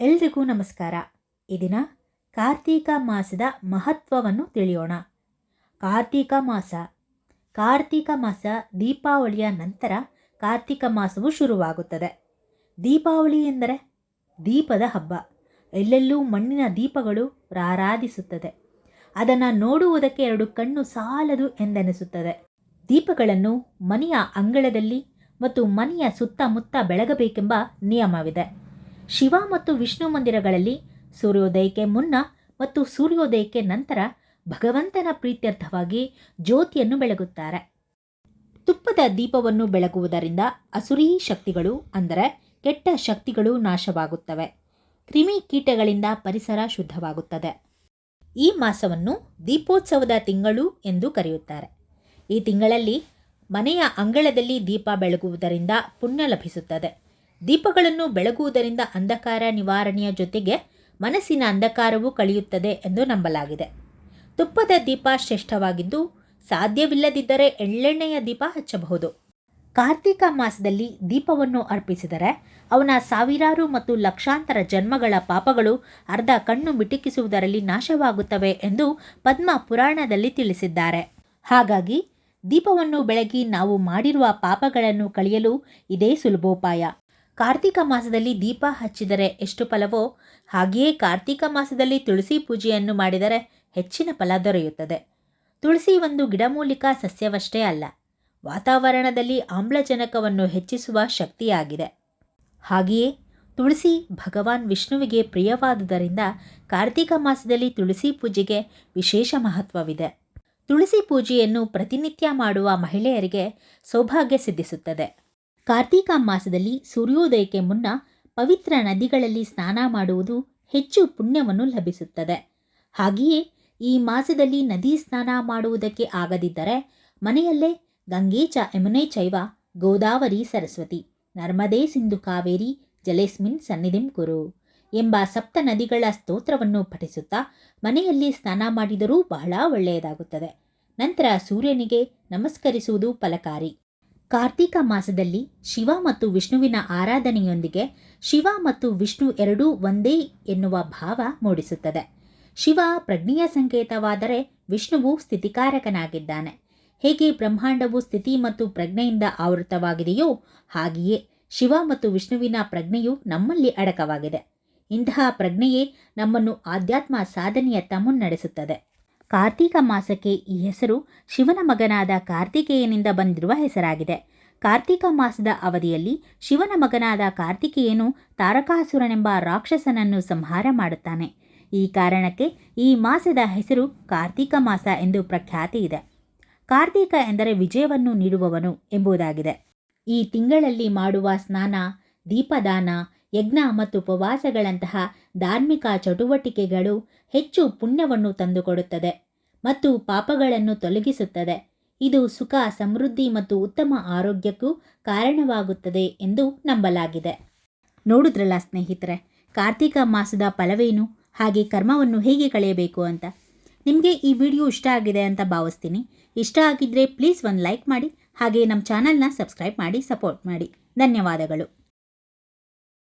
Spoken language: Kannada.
ಎಲ್ರಿಗೂ ನಮಸ್ಕಾರ. ಈ ದಿನ ಕಾರ್ತೀಕ ಮಾಸದ ಮಹತ್ವವನ್ನು ತಿಳಿಯೋಣ. ಕಾರ್ತೀಕ ಮಾಸ. ಕಾರ್ತೀಕ ಮಾಸ ದೀಪಾವಳಿಯ ನಂತರ ಕಾರ್ತೀಕ ಮಾಸವು ಶುರುವಾಗುತ್ತದೆ. ದೀಪಾವಳಿ ಎಂದರೆ ದೀಪದ ಹಬ್ಬ. ಎಲ್ಲೆಲ್ಲೂ ಮಣ್ಣಿನ ದೀಪಗಳು ರಾರಾಧಿಸುತ್ತದೆ. ಅದನ್ನು ನೋಡುವುದಕ್ಕೆ ಎರಡು ಕಣ್ಣು ಸಾಲದು ಎಂದೆನಿಸುತ್ತದೆ. ದೀಪಗಳನ್ನು ಮನೆಯ ಅಂಗಳದಲ್ಲಿ ಮತ್ತು ಮನೆಯ ಸುತ್ತಮುತ್ತ ಬೆಳಗಬೇಕೆಂಬ ನಿಯಮವಿದೆ. ಶಿವ ಮತ್ತು ವಿಷ್ಣು ಮಂದಿರಗಳಲ್ಲಿ ಸೂರ್ಯೋದಯಕ್ಕೆ ಮುನ್ನ ಮತ್ತು ಸೂರ್ಯೋದಯಕ್ಕೆ ನಂತರ ಭಗವಂತನ ಪ್ರೀತ್ಯರ್ಥವಾಗಿ ಜ್ಯೋತಿಯನ್ನು ಬೆಳಗುತ್ತಾರೆ. ತುಪ್ಪದ ದೀಪವನ್ನು ಬೆಳಗುವುದರಿಂದ ಅಸುರೀ ಶಕ್ತಿಗಳು, ಅಂದರೆ ಕೆಟ್ಟ ಶಕ್ತಿಗಳು ನಾಶವಾಗುತ್ತವೆ. ಕ್ರಿಮಿ ಕೀಟಗಳಿಂದ ಪರಿಸರ ಶುದ್ಧವಾಗುತ್ತದೆ. ಈ ಮಾಸವನ್ನು ದೀಪೋತ್ಸವದ ತಿಂಗಳು ಎಂದು ಕರೆಯುತ್ತಾರೆ. ಈ ತಿಂಗಳಲ್ಲಿ ಮನೆಯ ಅಂಗಳದಲ್ಲಿ ದೀಪ ಬೆಳಗುವುದರಿಂದ ಪುಣ್ಯ ಲಭಿಸುತ್ತದೆ. ದೀಪಗಳನ್ನು ಬೆಳಗುವುದರಿಂದ ಅಂಧಕಾರ ನಿವಾರಣೆಯ ಜೊತೆಗೆ ಮನಸ್ಸಿನ ಅಂಧಕಾರವೂ ಕಳೆಯುತ್ತದೆ ಎಂದು ನಂಬಲಾಗಿದೆ. ತುಪ್ಪದ ದೀಪ ಶ್ರೇಷ್ಠವಾಗಿದ್ದು, ಸಾಧ್ಯವಿಲ್ಲದಿದ್ದರೆ ಎಳ್ಳೆಣ್ಣೆಯ ದೀಪ ಹಚ್ಚಬಹುದು. ಕಾರ್ತಿಕ ಮಾಸದಲ್ಲಿ ದೀಪವನ್ನು ಅರ್ಪಿಸಿದರೆ ಅವನ ಸಾವಿರಾರು ಮತ್ತು ಲಕ್ಷಾಂತರ ಜನ್ಮಗಳ ಪಾಪಗಳು ಅರ್ಧ ಕಣ್ಣು ಮಿಟುಕಿಸುವುದರಲ್ಲಿ ನಾಶವಾಗುತ್ತವೆ ಎಂದು ಪದ್ಮ ಪುರಾಣದಲ್ಲಿ ತಿಳಿಸಿದ್ದಾರೆ. ಹಾಗಾಗಿ, ದೀಪವನ್ನು ಬೆಳಗಿ ನಾವು ಮಾಡಿರುವ ಪಾಪಗಳನ್ನು ಕಳೆಯಲು ಇದೇ ಸುಲಭೋಪಾಯ. ಕಾರ್ತೀಕ ಮಾಸದಲ್ಲಿ ದೀಪ ಹಚ್ಚಿದರೆ ಎಷ್ಟು ಫಲವೋ ಹಾಗೆಯೇ ಕಾರ್ತಿಕ ಮಾಸದಲ್ಲಿ ತುಳಸಿ ಪೂಜೆಯನ್ನು ಮಾಡಿದರೆ ಹೆಚ್ಚಿನ ಫಲ ದೊರೆಯುತ್ತದೆ. ತುಳಸಿ ಒಂದು ಗಿಡಮೂಲಿಕಾ ಸಸ್ಯವಷ್ಟೇ ಅಲ್ಲ, ವಾತಾವರಣದಲ್ಲಿ ಆಮ್ಲಜನಕವನ್ನು ಹೆಚ್ಚಿಸುವ ಶಕ್ತಿಯಾಗಿದೆ. ಹಾಗೆಯೇ ತುಳಸಿ ಭಗವಾನ್ ವಿಷ್ಣುವಿಗೆ ಪ್ರಿಯವಾದುದರಿಂದ ಕಾರ್ತಿಕ ಮಾಸದಲ್ಲಿ ತುಳಸಿ ಪೂಜೆಗೆ ವಿಶೇಷ ಮಹತ್ವವಿದೆ. ತುಳಸಿ ಪೂಜೆಯನ್ನು ಪ್ರತಿನಿತ್ಯ ಮಾಡುವ ಮಹಿಳೆಯರಿಗೆ ಸೌಭಾಗ್ಯ ಸಿದ್ಧಿಸುತ್ತದೆ. ಕಾರ್ತೀಕ ಮಾಸದಲ್ಲಿ ಸೂರ್ಯೋದಯಕ್ಕೆ ಮುನ್ನ ಪವಿತ್ರ ನದಿಗಳಲ್ಲಿ ಸ್ನಾನ ಮಾಡುವುದು ಹೆಚ್ಚು ಪುಣ್ಯವನ್ನು ಲಭಿಸುತ್ತದೆ. ಹಾಗೆಯೇ ಈ ಮಾಸದಲ್ಲಿ ನದಿ ಸ್ನಾನ ಮಾಡುವುದಕ್ಕೆ ಆಗದಿದ್ದರೆ ಮನೆಯಲ್ಲೇ ಗಂಗೆ ಚ, ಯಮುನೆ ಚೈವ, ಗೋದಾವರಿ ಸರಸ್ವತಿ, ನರ್ಮದೇ ಸಿಂಧು ಕಾವೇರಿ, ಜಲೇಸ್ಮಿನ್ ಸನ್ನಿಧಿಂ ಕುರು ಎಂಬ ಸಪ್ತ ನದಿಗಳ ಸ್ತೋತ್ರವನ್ನು ಪಠಿಸುತ್ತಾ ಮನೆಯಲ್ಲಿ ಸ್ನಾನ ಮಾಡಿದರೂ ಬಹಳ ಒಳ್ಳೆಯದಾಗುತ್ತದೆ. ನಂತರ ಸೂರ್ಯನಿಗೆ ನಮಸ್ಕರಿಸುವುದು ಫಲಕಾರಿ. ಕಾರ್ತೀಕ ಮಾಸದಲ್ಲಿ ಶಿವ ಮತ್ತು ವಿಷ್ಣುವಿನ ಆರಾಧನೆಯೊಂದಿಗೆ ಶಿವ ಮತ್ತು ವಿಷ್ಣು ಎರಡೂ ಒಂದೇ ಎನ್ನುವ ಭಾವ ಮೂಡಿಸುತ್ತದೆ. ಶಿವ ಪ್ರಜ್ಞೆಯ ಸಂಕೇತವಾದರೆ ವಿಷ್ಣುವು ಸ್ಥಿತಿಕಾರಕನಾಗಿದ್ದಾನೆ. ಹೇಗೆ ಬ್ರಹ್ಮಾಂಡವು ಸ್ಥಿತಿ ಮತ್ತು ಪ್ರಜ್ಞೆಯಿಂದ ಆವೃತವಾಗಿದೆಯೋ ಹಾಗೆಯೇ ಶಿವ ಮತ್ತು ವಿಷ್ಣುವಿನ ಪ್ರಜ್ಞೆಯು ನಮ್ಮಲ್ಲಿ ಅಡಕವಾಗಿದೆ. ಇಂತಹ ಪ್ರಜ್ಞೆಯೇ ನಮ್ಮನ್ನು ಆಧ್ಯಾತ್ಮ ಸಾಧನೆಯತ್ತ ಮುನ್ನಡೆಸುತ್ತದೆ ಕಾರ್ತೀಕ ಮಾಸಕ್ಕೆ ಈ ಹೆಸರು ಶಿವನ ಮಗನಾದ ಕಾರ್ತಿಕೇಯನಿಂದ ಬಂದಿರುವ ಹೆಸರಾಗಿದೆ. ಕಾರ್ತಿಕ ಮಾಸದ ಅವಧಿಯಲ್ಲಿ ಶಿವನ ಮಗನಾದ ಕಾರ್ತಿಕೇಯನು ತಾರಕಾಸುರನೆಂಬ ರಾಕ್ಷಸನನ್ನು ಸಂಹಾರ ಮಾಡುತ್ತಾನೆ. ಈ ಕಾರಣಕ್ಕೆ ಈ ಮಾಸದ ಹೆಸರು ಕಾರ್ತಿಕ ಮಾಸ ಎಂದು ಪ್ರಖ್ಯಾತಿ ಇದೆ. ಕಾರ್ತೀಕ ಎಂದರೆ ವಿಜಯವನ್ನು ನೀಡುವವನು ಎಂಬುದಾಗಿದೆ. ಈ ತಿಂಗಳಲ್ಲಿ ಮಾಡುವ ಸ್ನಾನ, ದೀಪದಾನ ಯಜ್ಞ ಮತ್ತು ಉಪವಾಸಗಳಂತಹ ಧಾರ್ಮಿಕ ಚಟುವಟಿಕೆಗಳು ಹೆಚ್ಚು ಪುಣ್ಯವನ್ನು ತಂದುಕೊಡುತ್ತದೆ ಮತ್ತು ಪಾಪಗಳನ್ನು ತೊಲಗಿಸುತ್ತದೆ. ಇದು ಸುಖ, ಸಮೃದ್ಧಿ ಮತ್ತು ಉತ್ತಮ ಆರೋಗ್ಯಕ್ಕೂ ಕಾರಣವಾಗುತ್ತದೆ ಎಂದು ನಂಬಲಾಗಿದೆ. ನೋಡಿದ್ರಲ್ಲ ಸ್ನೇಹಿತರೆ, ಕಾರ್ತಿಕ ಮಾಸದ ಫಲವೇನು? ಹಾಗೆ ಕರ್ಮವನ್ನು ಹೇಗೆ ಕಳೆಯಬೇಕು ಅಂತ? ನಿಮಗೆ ಈ ವಿಡಿಯೋ ಇಷ್ಟ ಆಗಿದೆ ಅಂತ ಭಾವಿಸ್ತೀನಿ. ಇಷ್ಟ ಆಗಿದ್ದರೆ ಪ್ಲೀಸ್ ಒಂದು ಲೈಕ್ ಮಾಡಿ, ಹಾಗೆ ನಮ್ಮ ಚಾನಲ್ನ ಸಬ್ಸ್ಕ್ರೈಬ್ ಮಾಡಿ, ಸಪೋರ್ಟ್ ಮಾಡಿ. ಧನ್ಯವಾದಗಳು.